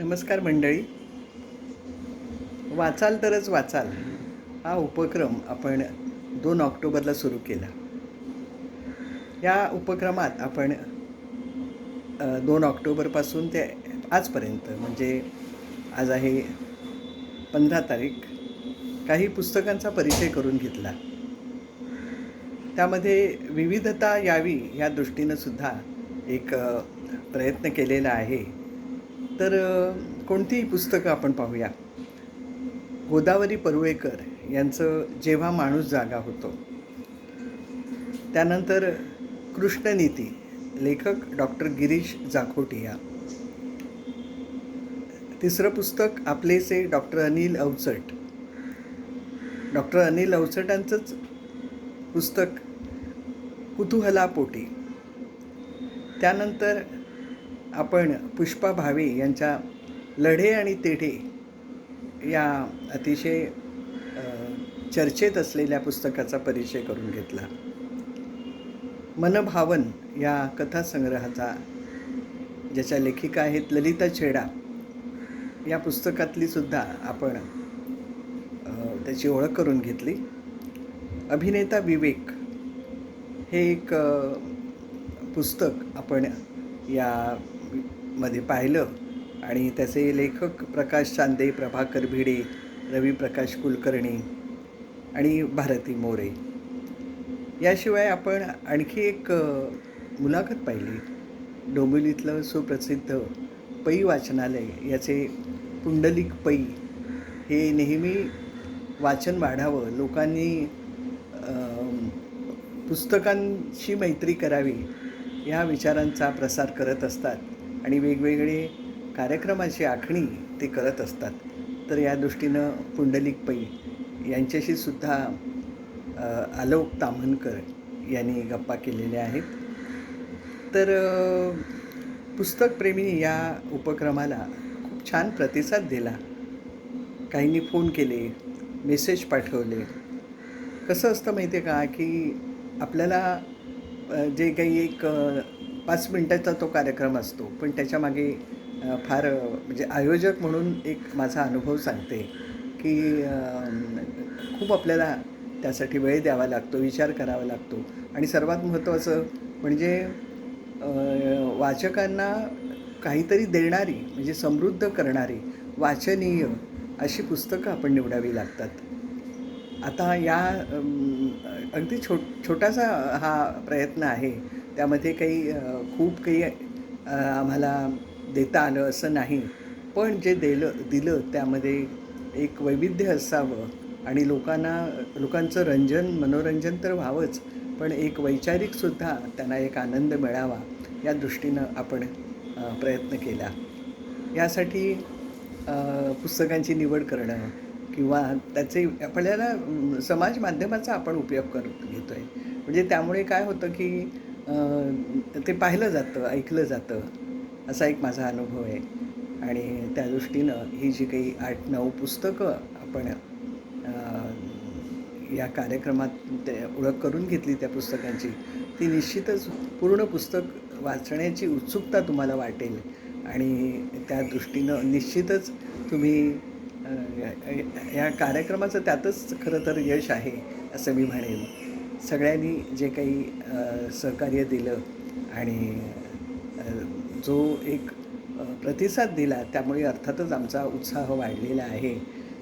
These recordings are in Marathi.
नमस्कार मंडळी. वाचाल तरच वाचाल. हा उपक्रम आपण दोन ऑक्टोबरला सुरू केला. या उपक्रमात आपण दोन ऑक्टोबरपासून ते आजपर्यंत म्हणजे आज आहे पंधरा तारीख काही पुस्तकांचा परिचय करून घेतला. त्यामध्ये विविधता यावी या दृष्टीनं सुद्धा एक प्रयत्न केलेला आहे. तर कोणतीही पुस्तकं आपण पाहूया. गोदावरी परुळेकर यांचं जेव्हा माणूस जागा होतो त्यानंतर कृष्णनीती लेखक डॉक्टर गिरीश जाखोटिया. तिसरं पुस्तक आपलेसे डॉक्टर अनिल अवचट. डॉक्टर अनिल अवचटांचंच पुस्तक कुतूहलापोटी. त्यानंतर आपण पुष्पा भावे यांच्या लढे आणि तेढे या अतिशय चर्चेत असलेल्या पुस्तकाचा परिचय करून घेतला. मनभावन या कथासंग्रहाचा ज्याच्या लेखिका आहेत ललिता छेडा या पुस्तकातली सुद्धा आपण त्याची ओळख करून घेतली. अभिनेता विवेक हे एक पुस्तक आपण या मध्ये पाहिलं. आणि त्याचे लेखक प्रकाश चांदे प्रभाकर भिडे रवी प्रकाश कुलकर्णी आणि भारती मोरे. याशिवाय आपण आणखी एक मुलाखत पाहिली. डोंबिवलीतलं सुप्रसिद्ध पै वाचनालय याचे पुंडलिक पै हे नेहमी वाचन वाढावं लोकांनी पुस्तकांशी मैत्री करावी या विचारांचा प्रसार करत असतात. आणि वेगवेगळे कार्यक्रमाची आखणी ते करत असतात. तर या दृष्टीनं पुंडलिक पै यांच्याशी सुद्धा आलोक ताम्हनकर यांनी गप्पा केलेल्या आहेत. तर अ, पुस्तकप्रेमी या उपक्रमाला खूप छान प्रतिसाद दिला. काहींनी फोन केले मेसेज पाठवले. कसं असतं माहिती आहे का की आपल्याला जे काही एक पाच मिनटाचा तो कार्यक्रम असतो. पण त्याच्यामागे फार म्हणजे आयोजक म्हणून एक माझा अनुभव सांगते की खूप आपल्याला त्यासाठी वेळ द्यावा लागतो विचार करावा लागतो. आणि सर्वात महत्त्वाचं म्हणजे वाचकांना काहीतरी देणारी म्हणजे समृद्ध करणारी वाचनीय अशी पुस्तकं आपण निवडावी लागतात. आता या अगदी छो छोटासा हा प्रयत्न आहे. त्यामध्ये काही खूप काही आम्हाला देता आलं असं नाही. पण जे दिलं दिलं त्यामध्ये एक वैविध्य असावं आणि लोकांना लोकांचं रंजन मनोरंजन तर व्हावंच पण एक वैचारिकसुद्धा त्यांना एक आनंद मिळावा या दृष्टीनं आपण प्रयत्न केला. यासाठी पुस्तकांची निवड करणं किंवा त्याचे आपल्याला समाज माध्यमाचा आपण उपयोग करत घेतो आहे म्हणजे त्यामुळे काय होतं की ते पाहिलं जातं ऐकलं जातं. असा एक माझा अनुभव आहे. आणि त्या दृष्टीनं ही जी काही आठ नऊ पुस्तकं आपण या कार्यक्रमात ते ओळख करून घेतली त्या पुस्तकांची ती निश्चितच पूर्ण पुस्तक वाचण्याची उत्सुकता तुम्हाला वाटेल. आणि त्या दृष्टीनं निश्चितच तुम्ही या कार्यक्रमाचं त्यातच खरं तर यश आहे असं मी म्हणेन. सगळ्यांनी जे काही सहकार्य दिलं आणि जो एक प्रतिसाद दिला त्यामुळे अर्थातच आमचा उत्साह वाढलेला आहे.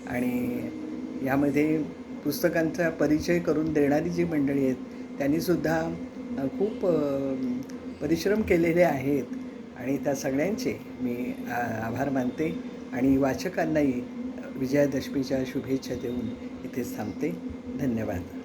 आणि यामध्ये पुस्तकांचा परिचय करून देणारी जी मंडळी आहेत त्यांनीसुद्धा खूप परिश्रम केलेले आहेत. आणि त्या सगळ्यांचे मी आभार मानते आणि वाचकांनाही विजयादशमीच्या शुभेच्छा देऊन इथेच थांबते. धन्यवाद.